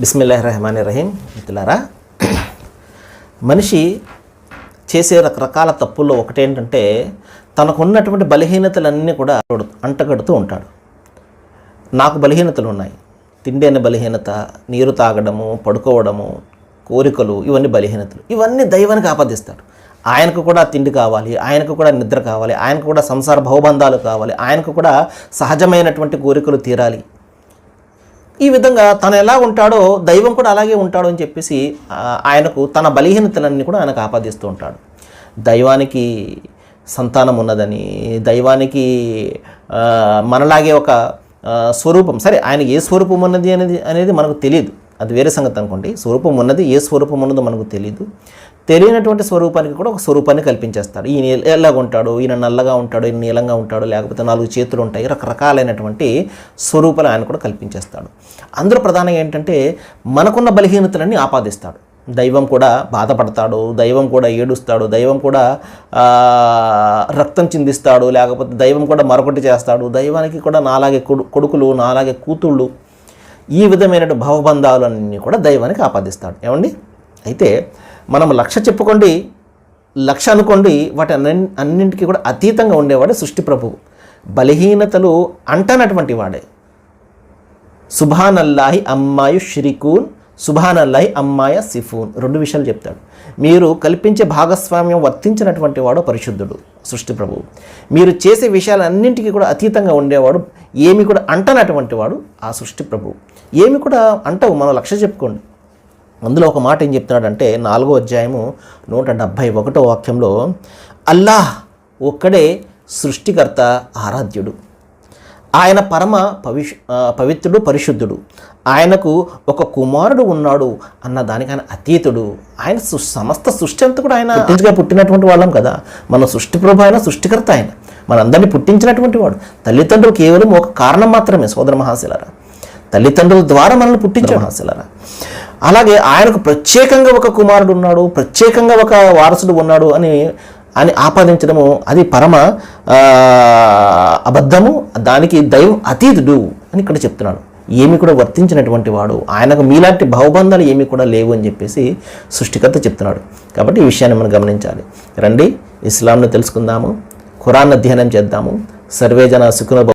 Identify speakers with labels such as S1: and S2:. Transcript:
S1: బిస్మిల్లాహ్ రహమాన్ రహీం మిత్రులారా మనిషి చేసే రకరకాల తప్పుల్లో ఒకటేంటంటే తనకున్నటువంటి బలహీనతలన్నీ కూడా అంటగడుతూ ఉంటాడు. నాకు బలహీనతలు ఉన్నాయి తిండి అనే బలహీనత నీరు తాగడము పడుకోవడము కోరికలు ఇవన్నీ బలహీనతలు. ఇవన్నీ దైవానికి ఆపాదిస్తాడు. ఆయనకు కూడా తిండి కావాలి ఆయనకు కూడా నిద్ర కావాలి ఆయనకు కూడా సంసార భవబంధాలు కావాలి ఆయనకు కూడా సహజమైనటువంటి కోరికలు తీరాలి. ఈ విధంగా తను ఎలా ఉంటాడో దైవం కూడా అలాగే ఉంటాడు అని చెప్పేసి ఆయనకు తన బలహీనతలన్నీ కూడా ఆయనకు ఆపాదిస్తూ ఉంటాడు. దైవానికి సంతానం ఉన్నదని దైవానికి మనలాగే ఒక స్వరూపం సరే ఆయన ఏ స్వరూపం ఉన్నది అనేది అనేది మనకు తెలియదు. అది వేరే సంగతి అనుకోండి. స్వరూపం ఉన్నది ఏ స్వరూపం ఉన్నదో మనకు తెలియదు తెలియనటువంటి స్వరూపానికి కూడా ఒక స్వరూపాన్ని కల్పించేస్తాడు ఈయన ఎలాగ ఉంటాడు ఈయన నల్లగా ఉంటాడు ఈయన నీలంగా ఉంటాడు లేకపోతే నాలుగు చేతులు ఉంటాయి రకరకాలైనటువంటి స్వరూపాలు ఆయన కూడా కల్పించేస్తాడు. అందులో ప్రధానంగా ఏంటంటే మనకున్న బలహీనతలన్నీ ఆపాదిస్తాడు. దైవం కూడా బాధపడతాడు దైవం కూడా ఏడుస్తాడు దైవం కూడా రక్తం చిందిస్తాడు లేకపోతే దైవం కూడా మరొకటి చేస్తాడు దైవానికి కూడా నాలాగే కొడుకులు నాలాగే కూతుళ్ళు ఈ విధమైన భవబంధాలన్నీ కూడా దైవానికి ఆపాదిస్తాడు. ఏమండి? అయితే మనం లక్ష చెప్పుకోండి లక్ష అనుకోండి వాటి అన్ని అన్నింటికీ కూడా అతీతంగా ఉండేవాడే సృష్టి ప్రభువు. బలహీనతలు అంటనటువంటి వాడే. సుభానల్లాహి అమ్మాయు షిరికూన్ సుభానల్లాహి అమ్మాయ సిఫూన్. రెండు విషయాలు చెప్తాడు. మీరు కల్పించే భాగస్వామ్యం వర్తించినటువంటి వాడు పరిశుద్ధుడు సృష్టి ప్రభువు. మీరు చేసే విషయాలన్నింటికీ కూడా అతీతంగా ఉండేవాడు ఏమి కూడా అంటనటువంటి వాడు ఆ సృష్టి ప్రభువు. ఏమి కూడా అంటవు మనం లక్ష్య చెప్పుకోండి. అందులో ఒక మాట ఏం చెప్తున్నాడంటే నాలుగో అధ్యాయము నూట డెబ్భై ఒకటో వాక్యంలో అల్లాహ్ ఒక్కడే సృష్టికర్త ఆరాధ్యుడు. ఆయన పరమ పవిష్ పవిత్రుడు పరిశుద్ధుడు. ఆయనకు ఒక కుమారుడు ఉన్నాడు అన్న దానికి ఆయన అతీతుడు. ఆయన సమస్త సృష్టి అంతా కూడా ఆయన పుట్టినటువంటి వాళ్ళం కదా. మన సృష్టి ప్రభు ఆయన సృష్టికర్త ఆయన. మనందరినీ పుట్టించినటువంటి వాడు. తల్లిదండ్రులు కేవలం ఒక కారణం మాత్రమే సోదర మహాశిలరా. తల్లిదండ్రుల ద్వారా మనల్ని పుట్టించాడు మహాశిలరా. అలాగే ఆయనకు ప్రత్యేకంగా ఒక కుమారుడు ఉన్నాడు ప్రత్యేకంగా ఒక వారసుడు ఉన్నాడు అని అని ఆపాదించడము అది పరమ అబద్ధము దానికి దైవం అతీతుడు అని ఇక్కడ చెప్తున్నాడు. ఏమి కూడా వర్తించినటువంటి వాడు ఆయనకు మీలాంటి భావబంధాలు ఏమి కూడా లేవు అని చెప్పేసి సృష్టికర్త చెప్తున్నాడు. కాబట్టి ఈ విషయాన్ని మనం గమనించాలి. రండి ఇస్లాంను తెలుసుకుందాము. ఖురాన్ అధ్యయనం చేద్దాము. సర్వేజన సుఖన